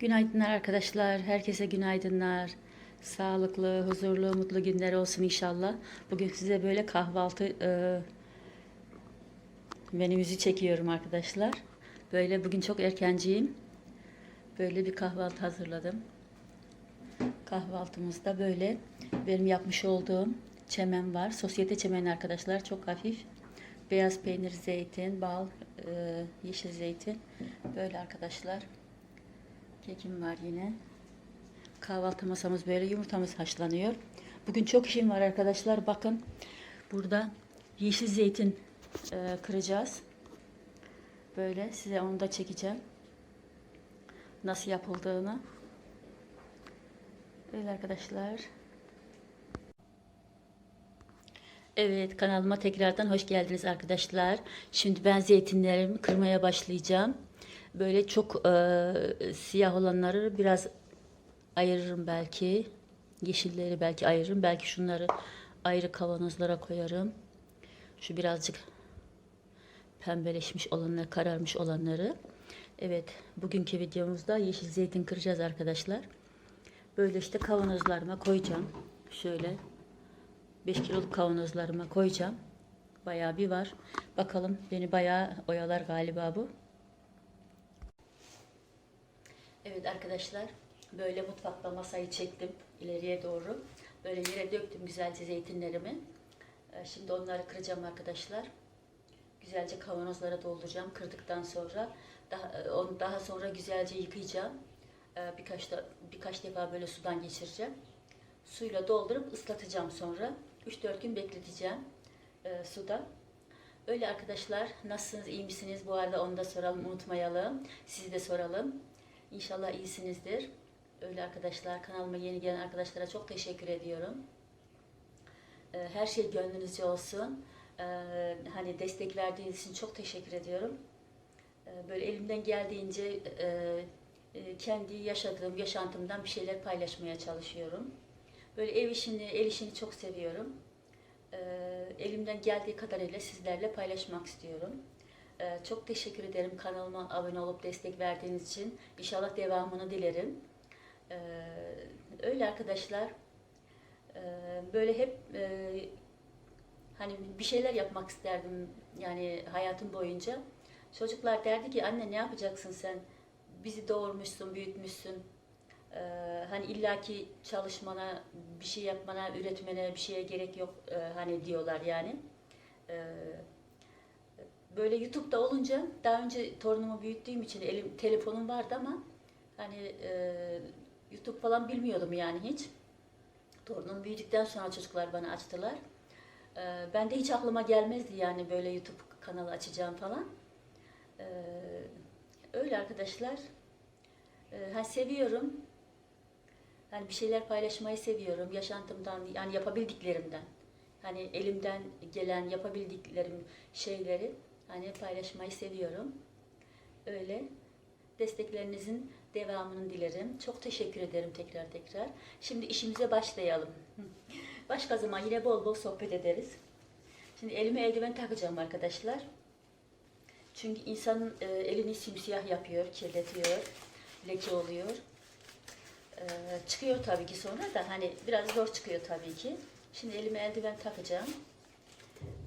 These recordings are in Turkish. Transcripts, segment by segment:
Günaydınlar arkadaşlar. Herkese günaydınlar. Sağlıklı, huzurlu, mutlu günler olsun inşallah. Bugün size böyle kahvaltı e, menümüzü çekiyorum arkadaşlar. Böyle bugün çok erkenciyim. Böyle bir kahvaltı hazırladım. Kahvaltımızda böyle benim yapmış olduğum çemen var. Sosyete çemeni arkadaşlar. Çok hafif. Beyaz peynir, zeytin, bal, e, yeşil zeytin. Böyle arkadaşlar. Kekim var yine. Kahvaltı masamız böyle yumurtamız haşlanıyor. Bugün çok işim var arkadaşlar. Bakın burada yeşil zeytin e, kıracağız. Böyle size onu da çekeceğim. Nasıl yapıldığını. Öyle arkadaşlar. Evet kanalıma tekrardan hoş geldiniz arkadaşlar. Şimdi ben zeytinlerimi kırmaya başlayacağım. Böyle çok e, siyah olanları biraz ayırırım belki. Yeşilleri belki ayırırım. Belki şunları ayrı kavanozlara koyarım. Şu birazcık pembeleşmiş olanları, kararmış olanları. Evet, bugünkü videomuzda yeşil zeytin kıracağız arkadaşlar. Böyle işte kavanozlarıma koyacağım. Şöyle 5 kiloluk kavanozlarıma koyacağım. Bayağı bir var. Bakalım beni bayağı oyalar galiba bu. Evet arkadaşlar böyle mutfakta masayı çektim ileriye doğru. Böyle yere döktüm güzelce zeytinlerimi. Ee, Şimdi onları kıracağım arkadaşlar. Güzelce kavanozlara dolduracağım kırdıktan sonra. Daha, onu daha sonra güzelce yıkayacağım. Ee, Birkaç da birkaç defa böyle sudan geçireceğim. Suyla doldurup ıslatacağım sonra. 3-4 gün bekleteceğim e, suda. Öyle arkadaşlar nasılsınız iyi misiniz? Bu arada onu da soralım unutmayalım. Sizi de soralım. İnşallah iyisinizdir. Öyle arkadaşlar kanalıma yeni gelen arkadaşlara çok teşekkür ediyorum. Ee, Her şey gönlünüzce olsun. Ee, Hani destek verdiğiniz için çok teşekkür ediyorum. Ee, Böyle elimden geldiğince e, e, kendi yaşadığım yaşantımdan bir şeyler paylaşmaya çalışıyorum. Böyle ev işini, el işini çok seviyorum. Elimden geldiği kadarıyla sizlerle paylaşmak istiyorum. Ee, Çok teşekkür ederim kanalıma abone olup destek verdiğiniz için. İnşallah devamını dilerim. Ee, Öyle arkadaşlar. Ee, Böyle hep e, hani bir şeyler yapmak isterdim yani hayatım boyunca. Çocuklar derdi ki anne ne yapacaksın sen? Bizi doğurmuşsun, büyütmüşsün. Ee, hani illaki çalışmana, bir şey yapmana, üretmene bir şeye gerek yok e, hani diyorlar yani. Ee, böyle YouTube'da olunca daha önce torunumu büyüttüğüm için elim telefonum vardı ama hani e, YouTube falan bilmiyordum yani hiç. Torunum büyüdükten sonra çocuklar bana açtılar. Ee, ben de hiç aklıma gelmezdi yani böyle YouTube kanalı açacağım falan. Ee, öyle arkadaşlar. Ee, ha, seviyorum. Yani bir şeyler paylaşmayı seviyorum. Yaşantımdan yani yapabildiklerimden. Hani elimden gelen yapabildiklerim şeyleri hani paylaşmayı seviyorum. Öyle. Desteklerinizin devamını dilerim. Çok teşekkür ederim tekrar tekrar. Şimdi işimize başlayalım. Başka zaman yine bol bol sohbet ederiz. Şimdi elime eldiven takacağım arkadaşlar. Çünkü insanın e, elini simsiyah yapıyor, kirletiyor, leke oluyor. E, çıkıyor tabii ki sonra da hani biraz zor çıkıyor tabii ki. Şimdi elime eldiven takacağım.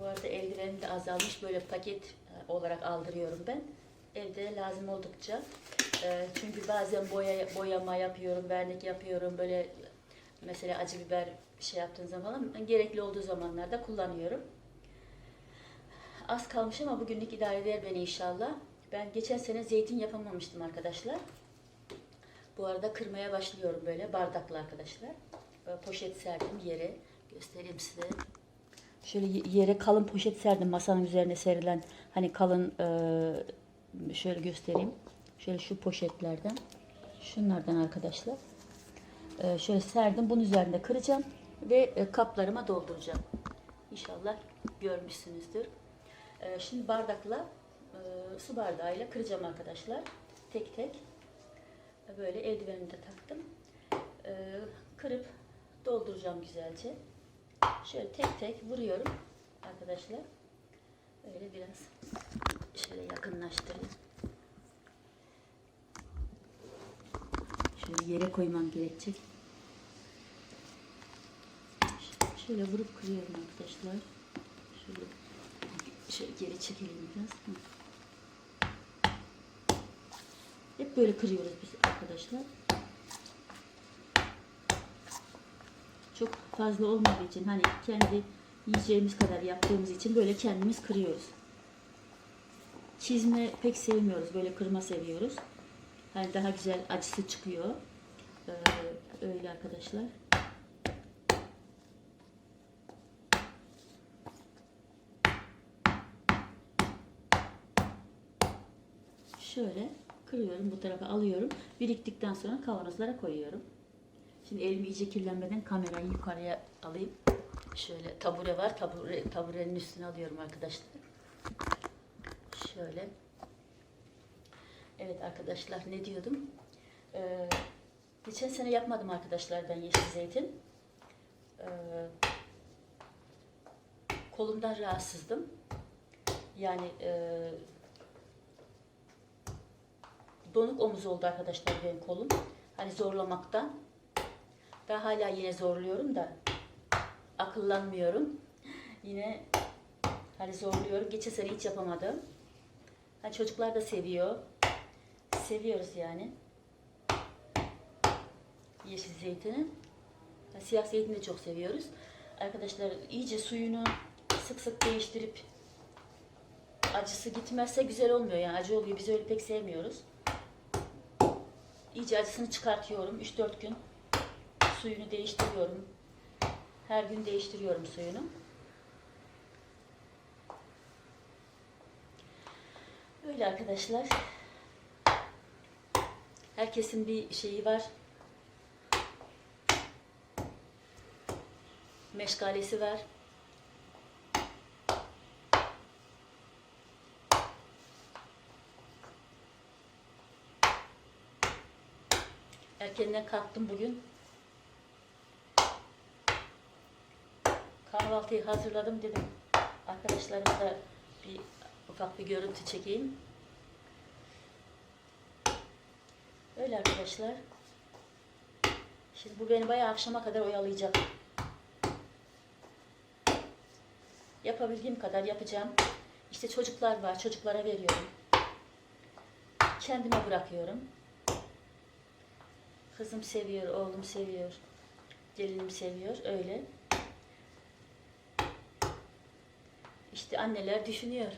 Bu arada eldivenim de azalmış. Böyle paket e, olarak aldırıyorum ben. Evde lazım oldukça. E, çünkü bazen boya boyama yapıyorum, vernik yapıyorum. Böyle mesela acı biber şey yaptığın zaman falan gerekli olduğu zamanlarda kullanıyorum. Az kalmış ama bugünlük idare eder beni inşallah. Ben geçen sene zeytin yapamamıştım arkadaşlar. Bu arada kırmaya başlıyorum böyle bardakla arkadaşlar. Poşet serdim yere. Göstereyim size. Şöyle yere kalın poşet serdim masanın üzerine serilen hani kalın e, şöyle göstereyim. Şöyle şu poşetlerden. Şunlardan arkadaşlar. E, şöyle serdim. Bunun üzerinde kıracağım ve e, kaplarıma dolduracağım. İnşallah görmüşsünüzdür. E, şimdi bardakla e, su bardağıyla kıracağım arkadaşlar. Tek tek. Böyle eldivenimi de taktım. E, kırıp dolduracağım güzelce. Şöyle tek tek vuruyorum arkadaşlar. Öyle biraz şöyle yakınlaştırayım. Şöyle yere koymam gerekecek. Şöyle vurup kırıyorum arkadaşlar. Şöyle, şöyle geri çekelim biraz. Hep böyle kırıyoruz biz arkadaşlar. Çok fazla olmadığı için hani kendi yiyeceğimiz kadar yaptığımız için böyle kendimiz kırıyoruz. Çizme pek sevmiyoruz. Böyle kırma seviyoruz. Hani daha güzel acısı çıkıyor. Ee, öyle arkadaşlar. Şöyle kırıyorum. Bu tarafa alıyorum. Biriktikten sonra kavanozlara koyuyorum. Şimdi elim iyice kirlenmeden kamerayı yukarıya alayım. Şöyle tabure var. Tabure, taburenin üstüne alıyorum arkadaşlar. Şöyle. Evet arkadaşlar ne diyordum? Ee, geçen sene yapmadım arkadaşlar ben yeşil zeytin. Ee, kolumdan rahatsızdım. Yani e, donuk omuz oldu arkadaşlar benim kolum. Hani zorlamaktan. Daha hala yine zorluyorum da akıllanmıyorum. Yine hani zorluyorum. Geçen sene hiç yapamadım. Hani çocuklar da seviyor. Seviyoruz yani. Yeşil zeytini. Siyah zeytini de çok seviyoruz. Arkadaşlar iyice suyunu sık sık değiştirip acısı gitmezse güzel olmuyor yani acı oluyor. Biz öyle pek sevmiyoruz. İyice acısını çıkartıyorum. 3-4 gün suyunu değiştiriyorum. Her gün değiştiriyorum suyunu. Öyle arkadaşlar. Herkesin bir şeyi var. Meşgalesi var. Erkenden kalktım bugün. Kahvaltıyı hazırladım dedim. Arkadaşlarıma da bir ufak bir görüntü çekeyim. Öyle arkadaşlar. Şimdi bu beni bayağı akşama kadar oyalayacak. Yapabildiğim kadar yapacağım. İşte çocuklar var. Çocuklara veriyorum. Kendime bırakıyorum. Kızım seviyor, oğlum seviyor. Gelinim seviyor. Öyle. İşte anneler düşünüyor.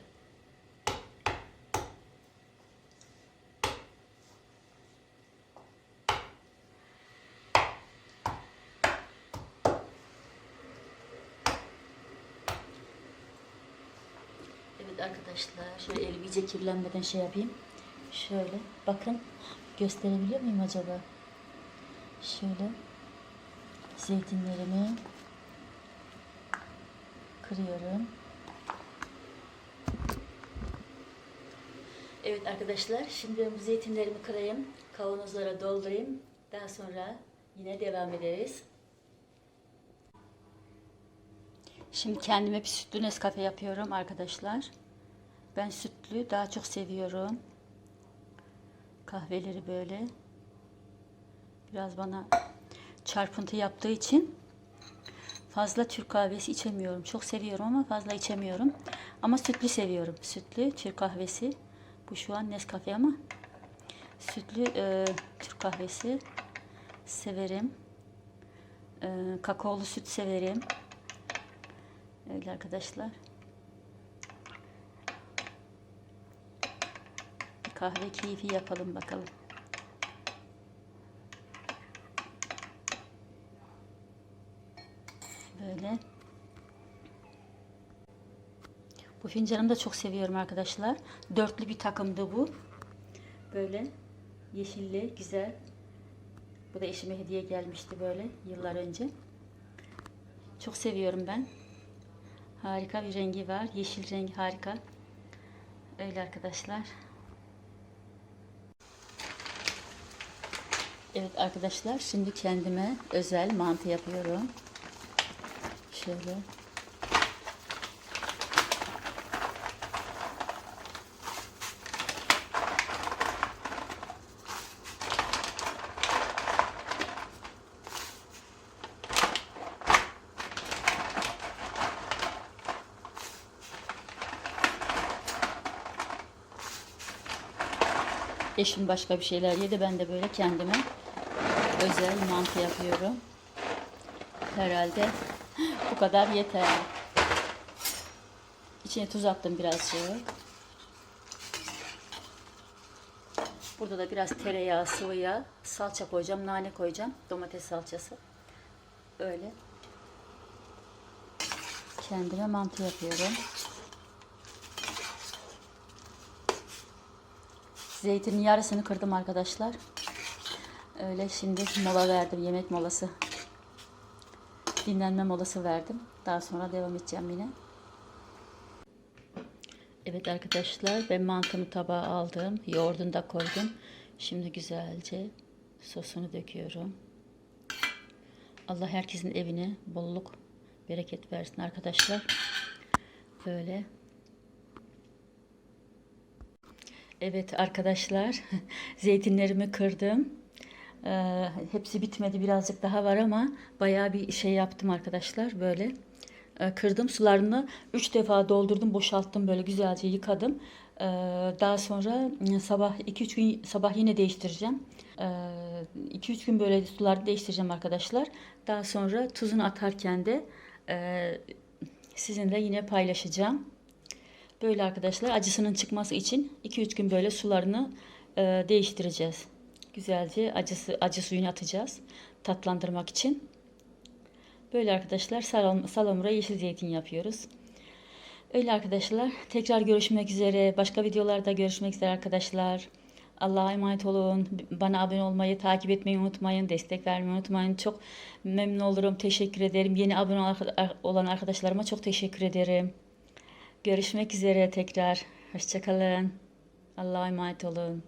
Evet arkadaşlar şöyle elim iyice kirlenmeden şey yapayım. Şöyle bakın gösterebiliyor muyum acaba? Şöyle zeytinlerimi kırıyorum. Evet arkadaşlar şimdi ben bu zeytinlerimi kırayım. Kavanozlara doldurayım. Daha sonra yine devam ederiz. Şimdi kendime bir sütlü Nescafe yapıyorum arkadaşlar. Ben sütlü daha çok seviyorum. Kahveleri böyle. Biraz bana çarpıntı yaptığı için fazla Türk kahvesi içemiyorum. Çok seviyorum ama fazla içemiyorum. Ama sütlü seviyorum. Sütlü Türk kahvesi. Bu şu an Nescafe ama sütlü e, Türk kahvesi severim. E, kakaolu süt severim. Öyle arkadaşlar. Kahve keyfi yapalım bakalım. Böyle. Bu fincanımı da çok seviyorum arkadaşlar. Dörtlü bir takımdı bu. Böyle yeşilli, güzel. Bu da eşime hediye gelmişti böyle yıllar önce. Çok seviyorum ben. Harika bir rengi var. Yeşil rengi harika. Öyle arkadaşlar. Evet arkadaşlar şimdi kendime özel mantı yapıyorum. Şöyle. Eşim başka bir şeyler yedi. Ben de böyle kendime özel mantı yapıyorum. Herhalde bu kadar yeter. İçine tuz attım birazcık. Burada da biraz tereyağı, sıvı yağ, salça koyacağım, nane koyacağım. Domates salçası. Öyle. Kendime mantı yapıyorum. Zeytinin yarısını kırdım arkadaşlar. Öyle şimdi mola verdim. Yemek molası. Dinlenme molası verdim. Daha sonra devam edeceğim yine. Evet arkadaşlar ben mantımı tabağa aldım. Yoğurdunu da koydum. Şimdi güzelce sosunu döküyorum. Allah herkesin evine bolluk, bereket versin arkadaşlar. Böyle. Evet arkadaşlar zeytinlerimi kırdım. Ee, hepsi bitmedi birazcık daha var ama bayağı bir şey yaptım arkadaşlar böyle. Ee, kırdım sularını 3 defa doldurdum boşalttım böyle güzelce yıkadım. Ee, daha sonra ıı, sabah 2-3 gün sabah yine değiştireceğim. 2-3 gün böyle suları değiştireceğim arkadaşlar. Daha sonra tuzunu atarken de e, sizinle yine paylaşacağım. Böyle arkadaşlar acısının çıkması için 2-3 gün böyle sularını e, değiştireceğiz. Güzelce acısı acı suyunu atacağız tatlandırmak için. Böyle arkadaşlar salamura yeşil zeytin yapıyoruz. Öyle arkadaşlar tekrar görüşmek üzere. Başka videolarda görüşmek üzere arkadaşlar. Allah'a emanet olun. Bana abone olmayı, takip etmeyi unutmayın. Destek vermeyi unutmayın. Çok memnun olurum. Teşekkür ederim. Yeni abone olan arkadaşlarıma çok teşekkür ederim. Görüşmek üzere tekrar. Hoşçakalın. Allah'a emanet olun.